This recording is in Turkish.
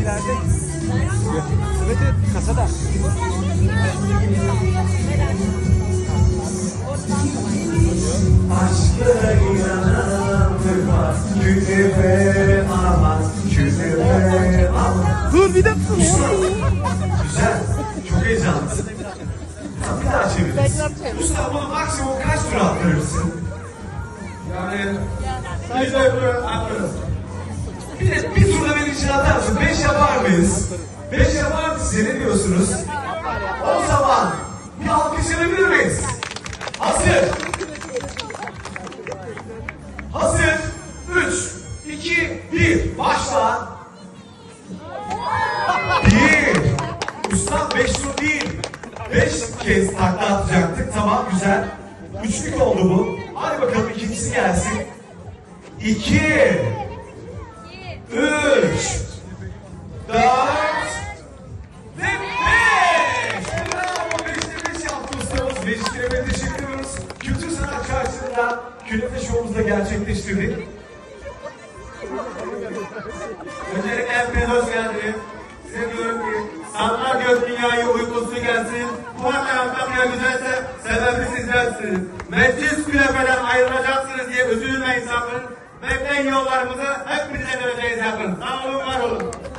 ileride. Evet evet kasada. Aşklara inanılmaz Kütübe aman Kütübe aman Dur bir dakika. Güzel. Çok heyecanlısın. Bir daha çeviririz. Usta bunu maksimum kaç tur attırırsın? Yani... Biz de yapıyoruz. Atlarız. Bir de bir turda yapar mıyız? Beş yapar mısın? Ne diyorsunuz? O zaman bir alkış alabilir miyiz? Hazır. Hazır. Üç, iki, bir. Başla. Bir. Usta beş tur değil. Beş kez takla atacaktık. Tamam güzel. Üçlük oldu bu. Hadi bakalım ikincisi gelsin. İki. Üç. Beşiktiremeye teşekkür ediyoruz. Kültür sanat çarşısında künefe şovumuzu da gerçekleştirdik. Öncelikle hepiniz hoş geldiniz. Size diyorum ki sanatlar gök dünyayı uykusu gelsin. Bu tarafta bile güzelse sebebi sizlersiniz. Meclis künefeden ayrılacaksınız diye üzülmeyin sakın. Bekleyin yollarımızı hep birlikte döneceğiz yakın. Sağ olun var olun.